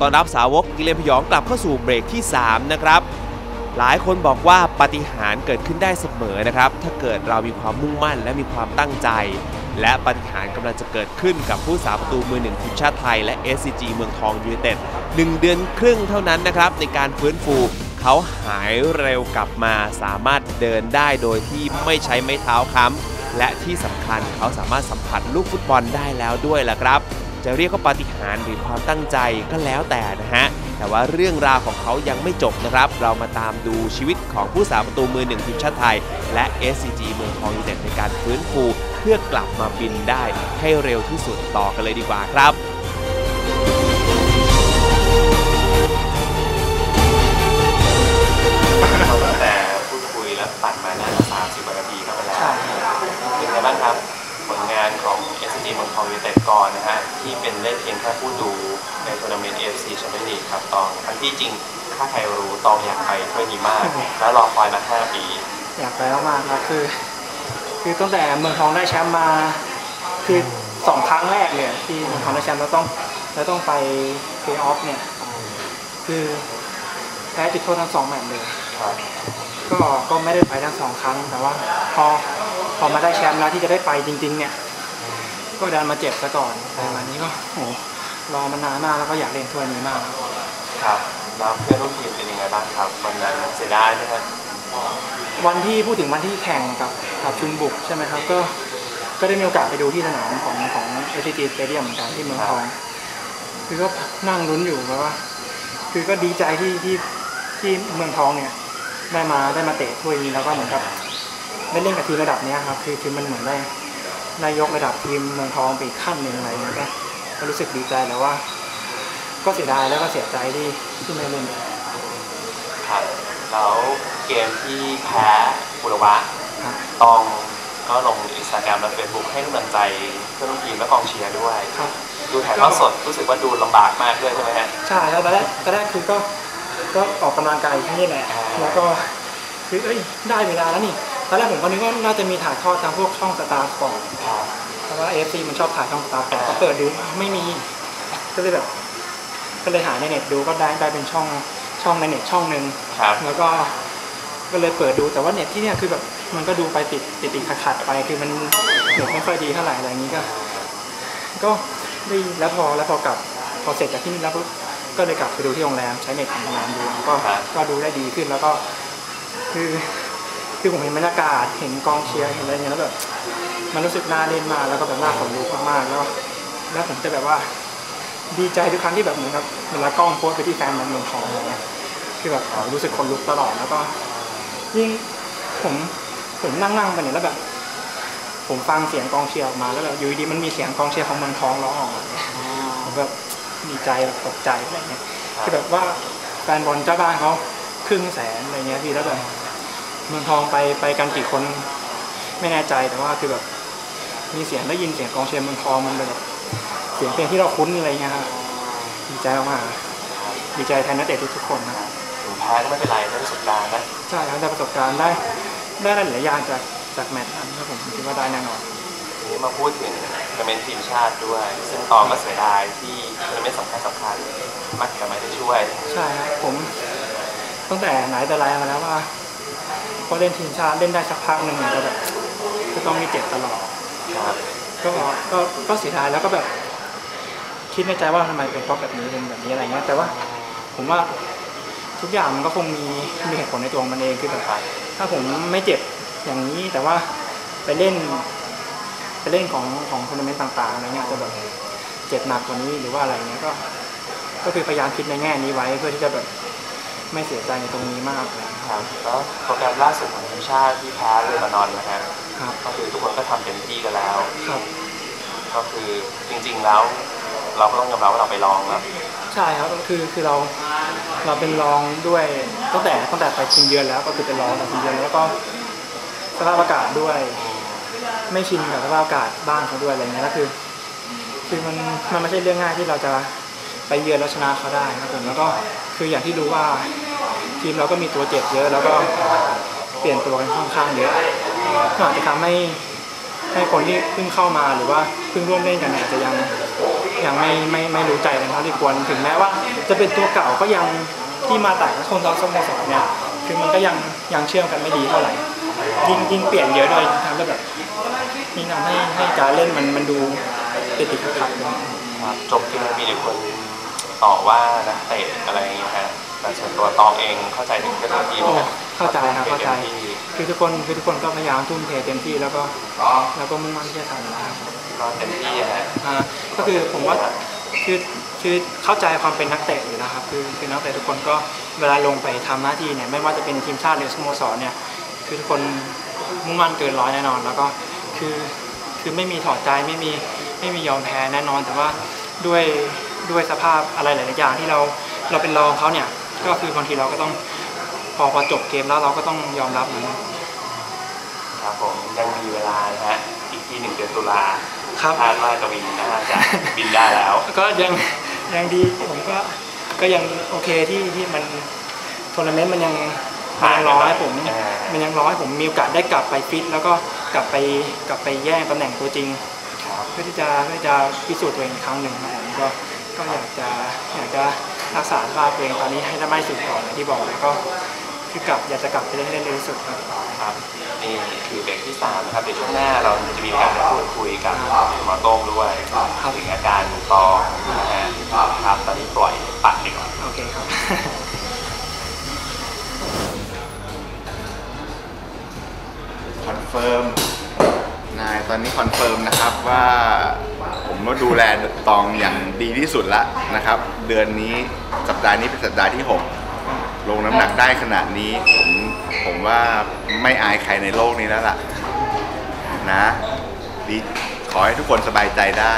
ต้อนรับสาวกกิเลนพยองกลับเข้าสู่เบรกที่ 3 นะครับ หลายคนบอกว่าปาฏิหาริย์เกิดขึ้นได้เสมอนะครับ ถ้าเกิดเรามีความมุ่งมั่นและมีความตั้งใจ และปาฏิหาริย์กำลังจะเกิดขึ้นกับผู้สาประตูมือหนึ่งทีมชาติไทยและ SCG เมืองทองยูไนเต็ด1เดือนครึ่งเท่านั้นนะครับในการฟื้นฟูเขาหายเร็วกลับมาสามารถเดินได้โดยที่ไม่ใช้ไม้เท้าค้ำและที่สำคัญเขาสามารถสัมผัสลูกฟุตบอลได้แล้วด้วยล่ะครับ จะเรียกว่าปาฏิหาริย์หรือความตั้งใจก็แล้วแต่นะฮะ แต่ว่าเรื่องราวของเขายังไม่จบนะครับ เรามาตามดูชีวิตของผู้สาประตูมือหนึ่งทีมชาติไทย และ SCG เมืองทองยูไนเต็ดในการฟื้นฟูเพื่อกลับมาบินได้ให้เร็วที่สุดต่อกันเลยดีกว่าครับเราตั้งแต่พูดคุยและตัดมาน่าจะ30กว่านาทีก็ไปแล้วเป็นไงบ้างครับ ผลงานของ s g เมืองทองยูไนเต็ดก่อนนะฮะที่เป็นเล่นเพียงแค่ผู้ดูในทัวร์นาเมนต์ AFC แชมเปี้ยนลีกครับตองทั้งที่จริงถ้าใครรู้ตองอยากไปถ้วยนี้มาก แล้วรอคอยมา5ปี อยากไปมากๆครับคือ คือตั้งแต่เมืองทองได้แชมป์มา คือสองครั้งแรกเนี่ยที่เมืองทองได้แชมป์แล้วต้องแล้วต้องไปเพย์ออฟเนี่ยคือแพ้จุดโทษทั้งสองแมตช์เลยครับก็ก็ไม่ได้ไปทั้งสองครั้งแต่ว่าพอ พอมาได้แชมป์แล้วที่จะได้ไปจริง ๆ เนี่ย ก็ดันมาเจ็บซะก่อนแต่วันนี้ก็โหรอมานานมากแล้วก็อยากเล่นถ้วยนี้มากครับแล้วเพื่อนร่วมทีมเป็นยังไงบ้างครับวันนั้นเสียดายไหมครับวันที่พูดถึงวันที่แข่งกับกับชุนบุกใช่ไหมครับก็ก็ได้มีโอกาสไปดูที่สนามของของ s อ g Stadium เหมือนกันที่เมืองทองคือก็นั่งลุ้นอยู่แบบว่าคือก็ดีใจที่ที่ที่เมืองทองเนี่ย ได้มาได้มาเตะถ้วยนี้แล้วก็เหมือนกับ ได้เล่นกับทีมระดับเนี้ยครับคือคือมันเหมือนได้นายกระดับทีมเมืองทองไปอีกขั้นหนึ่งอะไรเงี้ยก็ก็รู้สึกดีใจแล้วว่า ก็เสียดายแล้วก็เสียใจที่ที่ไม่เล่นครับแล้วเกมที่แพ้บุรวะครับตองก็ลงอินสตาแกรมและเฟซบุ๊กให้กำลังใจเพื่อนร่วมทีมและกองเชียร์ด้วยครับดูถ่ายทอดสดรู้สึกว่าดูลำบากมากด้วยใช่ไหมฮะใช่แล้วตอนแรกตอนแรกคือก็ก็ออกกำลังกายแค่นี้แหละอ่าแล้วก็คือเอ้ยได้เวลาแล้วนี่ ตอนแรกผมก็นึกว่าน่าจะมีถ่ายทอดทางพวกช่องสตาร์สปอร์ตเพราะว่าเอฟซีมันชอบถ่ายช่องสตาร์สปอร์ตก็เปิดดูไม่มี ก็เลยแบบ ก็เลยหาในเน็ตดูก็ได้ได้เป็นช่องช่องในเน็ตช่องหนึ่งครับแล้วก็ก็เลยเปิดดูแต่ว่าเน็ตที่เนี่ยคือแบบมันก็ดูไปติดติดติดขัดขัดๆไปคือมันเน็ตไม่ค่อยดีเท่าไหร่อะไรอย่างนี้ก็ ก็ได้แล้วพอแล้วพอกลับพอเสร็จจากที่นี่แล้วปุ๊บก็เลยกลับไปดูที่โรงแรมใช้เน็ตของโรงแรมดูแล้วก็ครับก็ดูได้ดีขึ้นแล้วก็คือ คือผมเห็นบรรยากาศเห็นกองเชียร์เห็นอะไรเงี้ยแล้วแบบมันรู้สึกน่าเล่นมากแล้วก็แบบน่าขนลุกมากๆแล้วแล้วผมจะแบบว่าดีใจทุกครั้งที่แบบเหมือนกับเวลากล้องโพสไปที่แฟนบอลเมืองทองอะไรเงี้ยคือแบบรู้สึกขนลุกตลอดแล้วก็ ยิ่งผมผมนั่งนั่งๆไปเนี่ยแล้วแบบ ผมฟังเสียงกองเชียร์ออกมาแล้วแบบอยู่ดีๆมันมีเสียงกองเชียร์ของเมืองทองร้องออกมาผมแบบดีใจแบบตกใจอะไรเงี้ยคือแบบว่าแฟนบอลเจ้าบ้านเขาครึ่งแสนอะไรเงี้ยพี่แล้วแบบ เมืองทองไปไปกันกี่คนไม่แน่ใจแต่ว่าคือแบบมีเสียงได้ยินเสียงกองเชียร์เมืองทองมันเป็นแบบเสียงเพลงที่เราคุ้นอะไรเงี้ยครับดีใจมากๆดีใจแทนนักเตะทุกๆคนนะครับถึงแพ้ก็ไม่เป็นไรได้ประสบการณ์นะใช่ครับได้ประสบการณ์ได้ได้หลายอย่างจากจากแมตช์นั้นครับผมคิดว่าได้แน่นอนทีนี้มาพูดถึงทัวร์นาเมนต์ทีมชาติด้วย ซึ่งตองก็เสียดายที่ทัวร์นาเมนต์สำคัญสำคัญมักจะไม่ได้ช่วย ใช่ครับผมตั้งแต่ไหนแต่ไรมาแล้วว่า พอเล่นทีมชาติเล่นได้สักพักหนึ่งเนี่ยก็แบบก็ต้องมีเจ็บตลอดครับก็ก็ก็เสียดายแล้วก็แบบคิดในใจว่าทำไมเป็นเพราะแบบนี้เป็นแบบนี้อะไรเงี้ยแต่ว่าผมว่าทุกอย่างมันก็คงมีมีเหตุผลในตัวมันเองคือแบบถ้าผมไม่เจ็บอย่างนี้แต่ว่าไปเล่น ไปเล่นของของทัวร์นาเมนต์ต่างๆอะไรเงี้ยจะแบบเจ็บหนักกว่านี้หรือว่าอะไรเงี้ยก็ ก็คือพยายามคิดในแง่นี้ไว้เพื่อที่จะแบบ ไม่เสียใจในตรงนี้มากเลยครับแล้วโปรแกรมล่าสุดของทีมชาติที่แพ้เลบานอนนะฮะครับก็คือทุกคนก็ทำเต็มที่กันแล้วครับก็คือจริงๆแล้วเราก็ต้องยอมรับว่าเราไปลองแล้วใช่ครับก็คือคือเราเราเป็นรองด้วยตั้งแต่ตั้งแต่ไปทีมเยือนแล้วก็คือเป็นรองแต่ทีมเยือนแล้วก็สภาพอากาศด้วย ไม่ชินกับสภาพอากาศบ้านเขาด้วยอะไรเงี้ยแล้วคือ คือมันมันไม่ใช่เรื่องง่ายที่เราจะ ไปเยือนแล้วชนะเขาได้ครับผมแล้วก็คืออย่างที่รู้ว่าทีมเราก็มีตัวเจ็บเยอะ แล้วก็เปลี่ยนตัวกันค่อนข้างเยอะก็อาจจะทำให้ให้คนที่เพิ่งเข้ามาหรือว่าเพิ่งร่วมเล่นกันเนี่ยอาจจะยังยังไม่ไม่ไม่รู้ใจกันเท่าที่ควรถึงแม้ว่า จะเป็นตัวเก่าก็ยังที่มาแต่ละคนเราสโมสรเนี่ยคือมันก็ยังยังเชื่อมกันไม่ดีเท่าไหร่ยิ่งยิ่งเปลี่ยนเยอะด้วยทำให้แบบยิ่ทำให้ให้การเล่นมันมันดูติดติดขัดขัดจบเกมมีเด็กคน ต่อว่านักเตะอะไรอย่างเงี้ยฮะแต่ส่วนตัวตองเองเข้าใจถึงเรื่องทีมโอ้นะเข้าใจครับเข้าใจต็มที่คือทุกคนคือทุกคนก็พยายามทุ่มเทเต็มที่แล้วก็แล้วก็มุ่งมั่นที่จะทำนะครับก็เต็มที่อะฮะอ่าก็คือผมว่าคือคือเข้าใจความเป็นนักเตะอยู่นะครับ คือคือนักเตะทุกคนก็เวลาลงไปทำหน้าที่เนี่ยไม่ว่าจะเป็นทีมชาติหรือสโมสรเนี่ยคือทุกคนมุ่งมั่นเกินร้อยแน่นอน แล้วก็คือคือไม่มีถอดใจไม่มีไม่มียอมแพ้แน่นอน แต่ว่าด้วย ด้วยสภาพอะไรหลายๆอย่างที่เราเราเป็นรองเขาเนี่ยก็คือบางทีเราก็ต้องพอพอจบเกมแล้วเราก็ต้องยอมรับมันครับผมยังมีเวลานะฮะอีกที่หนึ่งเดือนตุลาครับคาดว่าจะบินน่าจะบินได้แล้ว ก็ยังยังดีผมก็ก็ยังโอเคที่ที่มันทัวร์นาเมนต์มันยังมันยังรอให้ผมอ่ามันยังรอให้ผมมีโอกาสได้กลับไปฟิต แล้วก็กลับไปกลับไปแย่งตำแหน่งตัวจริงครับเพื่อที่จะเพื่อที่จะพิสูจน์ตัวเองอีกครั้งหนึ่งครับผมก็ ก็อยากจะอยากจะรักษาสภาพตัวเองตอนนี้ให้ได้มากที่สุดก่อนอย่างที่บอกแล้วก็คือกลับอยากจะกลับไปเล่นให้ได้เร็วที่สุดครับ ครับนี่คือเบรกที่สามนะครับเดี๋ยวช่วงหน้าเราจะมีการพูดคุยกับหมอโต้งด้วยถึงอาการตองนะฮะครับตอนนี้ปล่อยปัดดีกว่าโอเคครับคอนเฟิร์มนายตอนนี้คอนเฟิร์มนะครับว่า ผมก็ดูแลตองอย่างดีที่สุดละนะครับ เดือนนี้สัปดาห์นี้เป็นสัปดาห์ที่ 6 ลงน้ำหนักได้ขนาดนี้ผมผมว่าไม่อายใครในโลกนี้แล้วล่ะ นะดีขอให้ทุกคนสบายใจได้